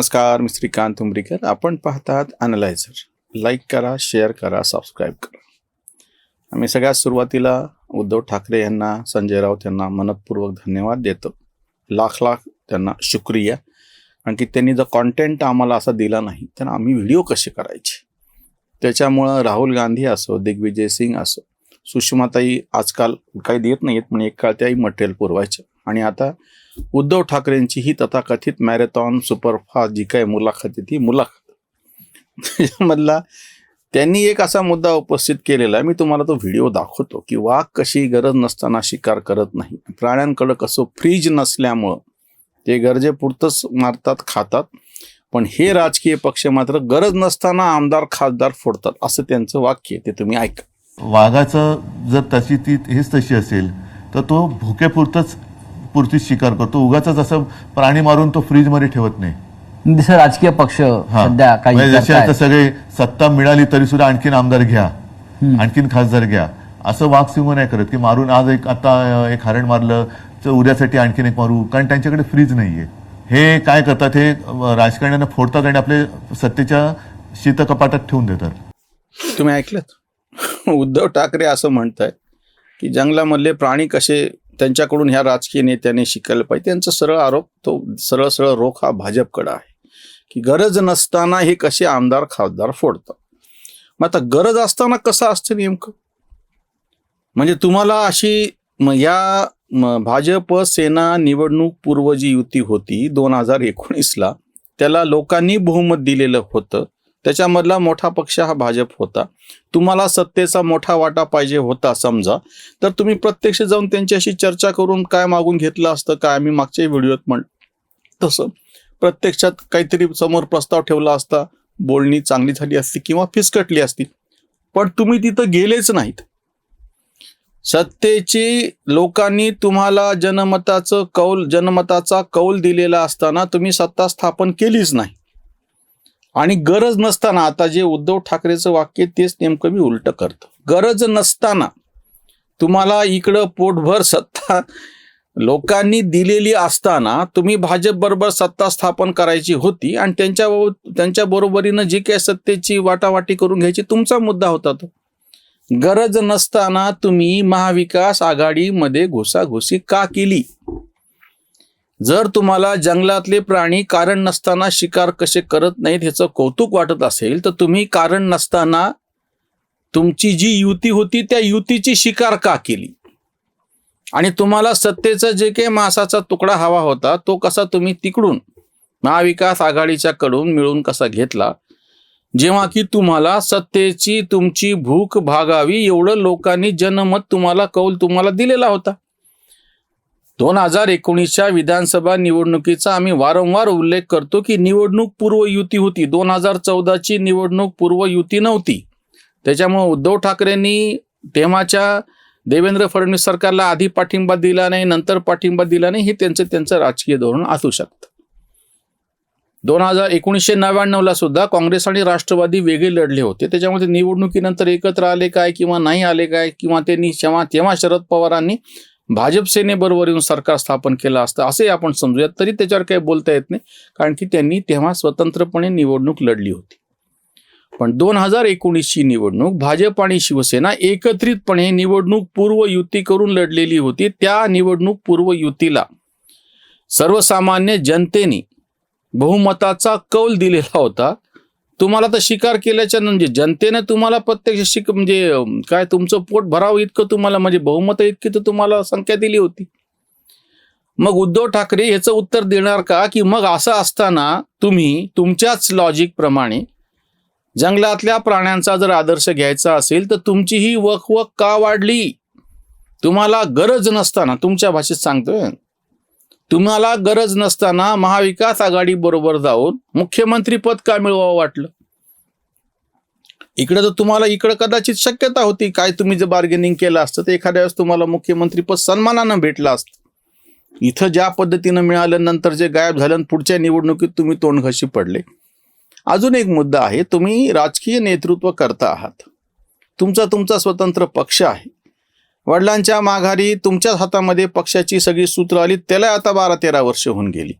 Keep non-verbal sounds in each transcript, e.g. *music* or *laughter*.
नमस्कार मी श्रीकांत उमरीकर. आपण पाहतात अनलायझर लाईक करा शेअर करा सबस्क्राईब करा. आम्ही सगळ्यात सुरुवातीला उद्धव ठाकरे यांना संजय राऊत यांना मनपूर्वक धन्यवाद देतो. लाख लाख त्यांना शुक्रिया. कारण की त्यांनी जर कॉन्टेंट आम्हाला असा दिला नाही तर आम्ही व्हिडिओ कसे करायचे? त्याच्यामुळं राहुल गांधी असो दिग्विजय सिंग असो सुषमाताई आजकाल काही देत नाहीत पण एक काळ त्याही मटेरियल पुरवायचं. आणि आता उद्धव ठाकरेंची ही तथाकथित मॅरेथॉन सुपरफास्ट जी काय मुलाखत ती मुलाखत. *laughs* त्याच्यामधला त्यांनी एक असा मुद्दा उपस्थित केलेला आहे मी तुम्हाला तो व्हिडिओ दाखवतो की वाघ कशी गरज नसताना शिकार करत नाही. प्राण्यांकडं कसं फ्रीज नसल्यामुळं ते गरजेपुरतंच मारतात खातात. पण हे राजकीय पक्ष मात्र गरज नसताना आमदार खासदार फोडतात असं त्यांचं वाक्य आहे ते तुम्ही ऐका. वाघाचं जर तशी ती हेच तशी असेल तर तो भुकेपुरतंच पुरतीच शिकार करतो. उगाच असं प्राणी मारून तो फ्रीजमध्ये ठेवत नाही. जसं राजकीय पक्ष हा. सध्या काही म्हणजे जसे आता. सगळे सत्ता मिळाली तरी सुद्धा आणखीन आमदार घ्या. आणखीन खासदार घ्या. असं वाघ सिंह नाही करत. की मारून आज एक आता एक हरण मारलं तर उद्यासाठी आणखीन एक मारू. कारण त्यांच्याकडे फ्रीज नाहीये. हे काय करतात हे राजकारण्यांना फोडतात आणि आपले सत्तेच्या शीतकपाटात ठेवून देतात. तुम्ही ऐकलं *laughs* उद्धव ठाकरे असं म्हणताय की जंगलामधले प्राणी कसे त्यांच्याकडून ह्या राजकीय नेत्याने शिकायला पाहिजे. त्यांचा सरळ आरोप तो सरळ सरळ रोख हा भाजपकडे आहे. की गरज नसताना हे कसे आमदार खासदार फोडतात? मग आता गरज असताना कसं असतं नेमकं? म्हणजे तुम्हाला अशी या भाजप सेना निवडणूक पूर्व जी युती होती दोन हजार एकोणीसला त्याला लोकांनी बहुमत दिलेलं होतं. त्याच्यामधला मोठा पक्ष हा भाजप होता. तुम्हाला सत्तेचा मोठा वाटा पाहिजे होता समजा. तर तुम्ही प्रत्यक्ष जाऊन त्यांच्याशी चर्चा करून काय मागून घेतलं असतं काय? आम्ही मागच्या व्हिडिओत म्हण तसं प्रत्यक्षात काहीतरी समोर प्रस्ताव ठेवला असता बोलणी चांगली झाली असती किंवा फिसकटली असती. पण तुम्ही तिथं गेलेच नाहीत. सत्तेची लोकांनी तुम्हाला जनमताचं कौल जनमताचा कौल दिलेला असताना तुम्ही सत्ता स्थापन केलीच नाही. आणि गरज नसताना आता जे उद्धव ठाकरेचं वाक्य तेच नेमकं मी उलट करतो. गरज नसताना तुम्हाला इकडं पोटभर सत्ता लोकांनी दिलेली असताना तुम्ही भाजप बरोबर सत्ता स्थापन करायची होती आणि त्यांच्या त्यांच्या बरोबरीनं जी काही सत्तेची वाटावाटी करून घ्यायची तुमचा मुद्दा होता तो. गरज नसताना तुम्ही महाविकास आघाडीमध्ये घुसाघुसी का केली? जर तुम्हाला जंगलातले प्राणी कारण नसताना शिकार कसे करत नाहीत ह्याचं कौतुक वाटत असेल तर तुम्ही कारण नसताना तुमची जी युती होती त्या युतीची शिकार का केली? आणि तुम्हाला सत्तेचा जे काही मासाचा तुकडा हवा होता तो कसा तुम्ही तिकडून महाविकास आघाडीच्या कडून मिळून कसा घेतला? जेव्हा की तुम्हाला सत्तेची तुमची भूक भागावी एवढं लोकांनी जनमत तुम्हाला कौल तुम्हाला दिलेला होता. दोन हजार एकोणीसच्या विधानसभा निवडणुकीचा आम्ही वारंवार उल्लेख करतो की निवडणूक पूर्व युती होती. दोन हजार चौदाची निवडणूक पूर्व युती नव्हती. त्याच्यामुळे उद्धव ठाकरेंनी तेव्हाच्या देवेंद्र फडणवीस सरकारला आधी पाठिंबा दिला नाही नंतर पाठिंबा दिला नाही हे त्यांचं त्यांचं राजकीय धोरण असू शकतं. दोन हजार एकोणीसशे नव्याण्णवला सुद्धा काँग्रेस आणि राष्ट्रवादी वेगळे लढले होते. त्याच्यामध्ये निवडणुकीनंतर एकत्र आले काय किंवा नाही आले काय किंवा त्यांनी तेव्हा तेव्हा शरद पवारांनी भाजप सेनेबरोबर येऊन सरकार स्थापन केलं असतं असे आपण समजूयात. तरी त्याच्यावर काही बोलता येत नाही कारण की त्यांनी तेव्हा स्वतंत्रपणे निवडणूक लढली होती. पण दोन हजार एकोणीसची निवडणूक भाजप आणि शिवसेना एकत्रितपणे निवडणूक पूर्व युती करून लढलेली होती. त्या निवडणूक पूर्व युतीला सर्वसामान्य जनतेने बहुमताचा कौल दिलेला होता. तुम्हाला तर शिकार केल्याच्या म्हणजे जनतेने तुम्हाला प्रत्यक्ष शिक म्हणजे काय तुमचं पोट भरावं इतकं तुम्हाला म्हणजे बहुमत इतकी तर तुम्हाला संख्या दिली होती. मग उद्धव ठाकरे ह्याचं उत्तर देणार का? की मग असं असताना तुम्ही तुमच्याच लॉजिक प्रमाणे जंगलातल्या प्राण्यांचा जर आदर्श घ्यायचा असेल तर तुमची ही वकवक का वाढली? तुम्हाला गरज नसताना तुमच्या भाषेत सांगतोय. तुम्हाला गरज नसताना महाविकास आघाडी बरोबर जाऊन मुख्यमंत्री पद का मिळवावं वाटलं? इकडे जर तुम्हाला इकडे कदाचित शक्यता होती. काय तुम्ही जर बार्गेनिंग केलं असतं तर एखाद्या वेळेस तुम्हाला मुख्यमंत्री पद सन्मानानं भेटलं असतं. इथं ज्या पद्धतीनं मिळालं नंतर जे गायब झालं पुढच्या निवडणुकीत तुम्ही तोंडघशी पडले. अजून एक मुद्दा आहे तुम्ही राजकीय नेतृत्व करता आहात. तुमचा तुमचा स्वतंत्र पक्ष आहे. वडिलांच्या माघारी तुमच्याच हातामध्ये पक्षाची सगळी सूत्र आली त्याला आता बारा तेरा वर्ष होऊन गेली.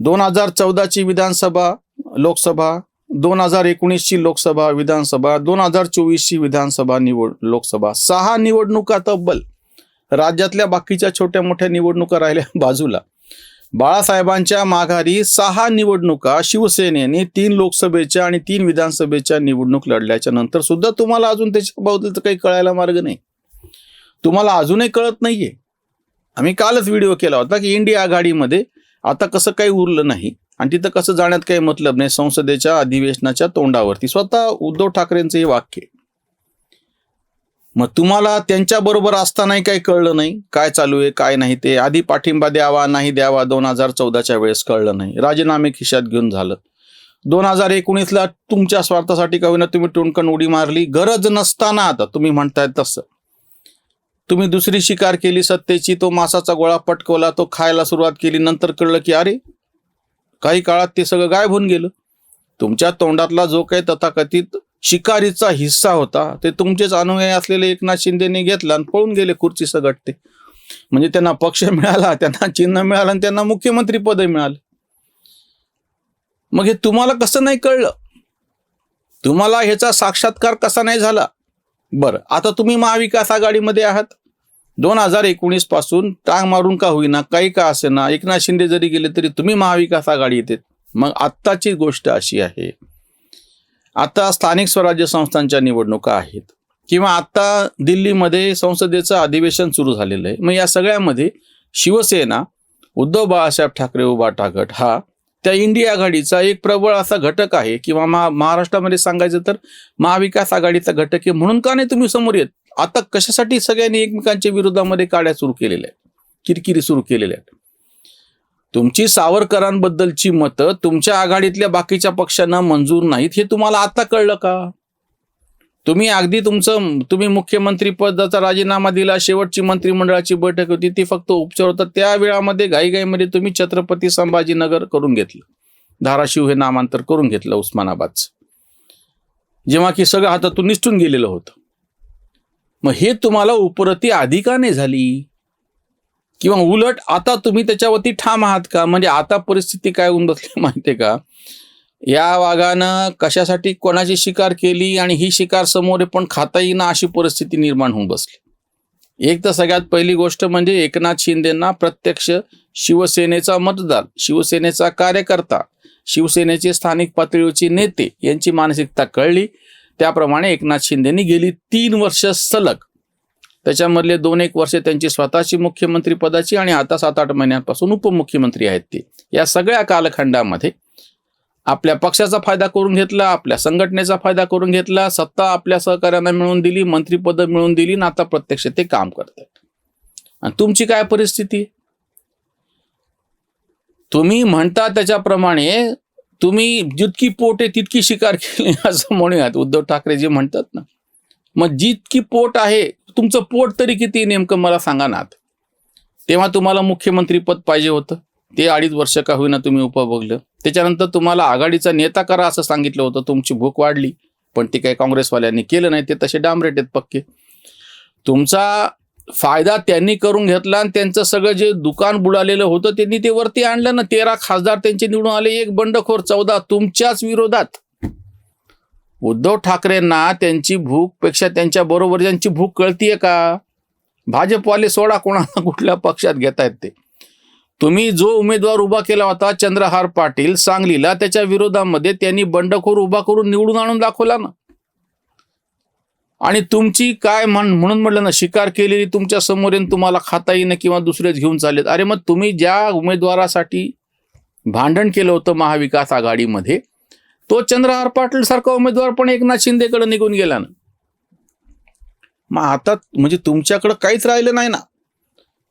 दोन हजार चौदाची विधानसभा लोकसभा दोन हजार एकोणीसची लोकसभा विधानसभा दोन हजार चोवीसची विधानसभा निवड लोकसभा. सहा निवडणुका तब्बल राज्यातल्या बाकीच्या छोट्या मोठ्या निवडणुका राहिल्या *laughs* बाजूला. बाळासाहेबांच्या माघारी सहा निवडणुका शिवसेनेने तीन लोकसभेच्या आणि तीन विधानसभेच्या निवडणूक लढल्याच्या नंतर सुद्धा तुम्हाला अजून त्याच्याबद्दल काही कळायला मार्ग नाही. तुम्हाला अजूनही कळत नाहीये. आम्ही कालच व्हिडिओ केला होता की इंडिया आघाडीमध्ये आता कसं काही उरलं नाही आणि तिथं कसं जाण्यात काही मतलब नाही संसदेच्या अधिवेशनाच्या तोंडावरती. स्वतः उद्धव ठाकरेंचं हे वाक्य मग तुम्हाला त्यांच्या बरोबर असतानाही काही कळलं नाही? काय चालू आहे काय नाही ते? आधी पाठिंबा द्यावा नाही द्यावा दोन हजार चौदाच्या वेळेस कळलं नाही. राजीनामे खिशात घेऊन झालं. दोन हजार एकोणीसला तुमच्या स्वार्थासाठी का होईना तुम्ही टुणकण उडी मारली? गरज नसताना आता तुम्ही म्हणताय तसं. तुम्ही दुसरी शिकार केली सत्तेची तो मासाचा गोळा पटकवला तो खायला सुरुवात केली नंतर कळलं की अरे काही काळात ते सगळं गायब होऊन गेलं. तुमच्या तोंडातला जो काही तथाकथित शिकारीचा हिस्सा होता ते तुमचेच अनुयायी असलेले एकनाथ शिंदेने घेतला आणि पळून गेले खुर्ची सगट ते म्हणजे त्यांना पक्ष *laughs* मिळाला त्यांना चिन्ह मिळालं आणि त्यांना मुख्यमंत्री पद मिळालं. मग हे तुम्हाला कसं नाही कळलं? तुम्हाला ह्याचा साक्षात्कार कसा नाही झाला? बरं. आता तुम्ही महाविकास आघाडीमध्ये आहात. दोन हजार एकोणीसपासून टांग मारून का होईना काही का असेना एकनाथ शिंदे जरी गेले तरी तुम्ही महाविकास आघाडी येते. मग आत्ताची गोष्ट अशी आहे आता स्थानिक स्वराज्य संस्थांच्या निवडणुका आहेत किंवा आता दिल्लीमध्ये संसदेचं अधिवेशन सुरू झालेलं आहे. मग या सगळ्यामध्ये शिवसेना उद्धव बाळासाहेब ठाकरे उभा टागट हा त्या इंडिया आघाडीचा एक प्रबळ असा घटक आहे किंवा महा महाराष्ट्रामध्ये सांगायचं तर महाविकास आघाडीचा घटक आहे म्हणून का नाही तुम्ही समोर येत? आता कशासाठी सगळ्यांनी एकमेकांच्या विरोधामध्ये काड्या सुरू केलेल्या आहेत? किरकिरी सुरू केलेल्या आहेत? तुमची सावरकरांबद्दलची मतं तुमच्या आघाडीतल्या बाकीच्या पक्षांना मंजूर नाहीत हे तुम्हाला आता कळलं का? तुम्ही अगदी तुमचं तुम्ही मुख्यमंत्री पदाचा राजीनामा दिला शेवटची मंत्रिमंडळाची बैठक होती ती फक्त उपचार होता. त्या वेळामध्ये घाईघाईमध्ये तुम्ही छत्रपती संभाजीनगर करून घेतलं. धाराशिव हे नामांतर करून घेतलं उस्मानाबादचं. जेव्हा की सगळं हातातून निसटून गेलेलं होतं. मग हे तुम्हाला उपरती आधी का नाही झाली? किंवा उलट आता तुम्ही त्याच्यावरती ठाम आहात का? म्हणजे आता परिस्थिती काय होऊन बसली माहितीये का? या वाघानं कशासाठी कोणाची शिकार केली आणि ही शिकार समोर पण खाता येईना अशी परिस्थिती निर्माण होऊन बसली. एक तर सगळ्यात पहिली गोष्ट म्हणजे एकनाथ शिंदेना प्रत्यक्ष शिवसेनेचा मतदार शिवसेनेचा कार्यकर्ता शिवसेनेचे स्थानिक पातळीवरचे नेते यांची मानसिकता कळली. त्याप्रमाणे एकनाथ शिंदेनी गेली तीन वर्ष सलग. त्याच्यामधले दोन एक वर्ष त्यांची स्वतःची मुख्यमंत्री पदाची आणि आता सात आठ महिन्यांपासून उपमुख्यमंत्री आहेत ते. या सगळ्या कालखंडामध्ये आपल्या पक्षाचा फायदा करून घेतला आपल्या संघटनेचा फायदा करून घेतला सत्ता आपल्या सहकार्यांना मिळवून दिली मंत्रीपद मिळवून दिली आणि आता प्रत्यक्ष ते काम करतात. आणि तुमची काय परिस्थिती? तुम्ही म्हणता त्याच्याप्रमाणे तुम्ही जितकी पोट आहे तितकी शिकार केली असं म्हणूयात. उद्धव ठाकरे जे म्हणतात ना मग जितकी पोट आहे तुमचं पोट तरी किती नेमकं मला सांगा ना तेव्हा तुम्हाला मुख्यमंत्री पद पाहिजे होतं. ते अडीच वर्ष का होईना तुम्ही उपभोगलं. त्याच्यानंतर तुम्हाला आघाडीचा नेता करा असं सांगितलं होतं. तुमची भूक वाढली. पण ते काही काँग्रेसवाल्यांनी केलं नाही. ते तसे डांबरेट आहेत पक्के. तुमचा फायदा त्यांनी करून घेतला आणि त्यांचं सगळं जे दुकान बुडालेलं होतं त्यांनी ते वरती आणलं ना. तेरा खासदार त्यांचे निवडून आले. एक बंडखोर चौदा तुमच्याच विरोधात. उद्धव ठाकरेंना त्यांची भूकपेक्षा त्यांच्या बरोबर ज्यांची भूक कळतीये का? भाजपवाले सोडा कोणाला कुठल्या पक्षात घेतायत ते. तुम्ही जो उमेदवार उभा केला होता चंद्रहार पाटील सांगलीला त्याच्या विरोधामध्ये त्यांनी बंडखोर उभा करून निवडून आणून दाखवला ना. आणि तुमची काय म्हण म्हणून म्हटलं ना शिकार केलेली तुमच्यासमोर येऊन तुम्हाला खाता येईन किंवा दुसरेच घेऊन चाललेत. अरे मग तुम्ही ज्या उमेदवारासाठी भांडण केलं होतं महाविकास आघाडीमध्ये तो चंद्रहार पाटील सारखा उमेदवार पण एकनाथ शिंदेकडे निघून गेला ना. मग आता म्हणजे तुमच्याकडं काहीच राहिलं नाही ना.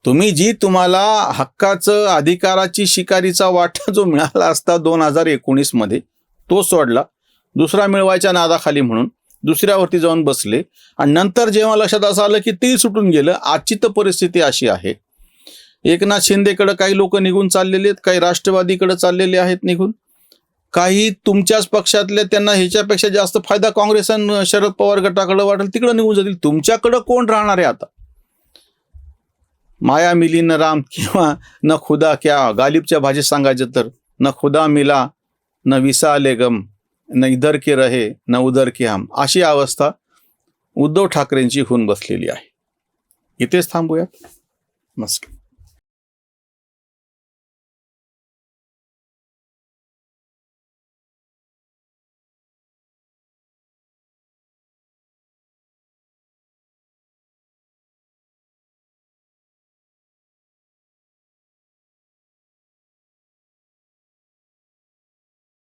तुम्ही जी तुम्हाला हक्काचं अधिकाराची शिकारीचा वाटा जो मिळाला असता दोन हजार एकोणीसमध्ये तो सोडला. दुसरा मिळवायच्या नादाखाली म्हणून दुसऱ्यावरती जाऊन बसले. आणि नंतर जेव्हा लक्षात असं आलं की ते सुटून गेलं आजची तर परिस्थिती अशी आहे. एकनाथ शिंदेकडे काही लोक निघून चाललेले आहेत काही राष्ट्रवादीकडे चाललेले आहेत निघून. काही तुमच्याच पक्षातले त्यांना ह्याच्यापेक्षा जास्त फायदा काँग्रेस आणि शरद पवार गटाकडे वाटेल तिकडे निघून जातील. तुमच्याकडं कोण राहणार आहे आता? माया मिली न राम किंवा न खुदा क्या गालिबच्या भाषेत सांगायचं तर न खुदा मिला न विसाले गम न इधर के रहे न उदर के हम. अशी अवस्था उद्धव ठाकरेंची होऊन बसलेली आहे. इथेच थांबूयात. नमस्कार.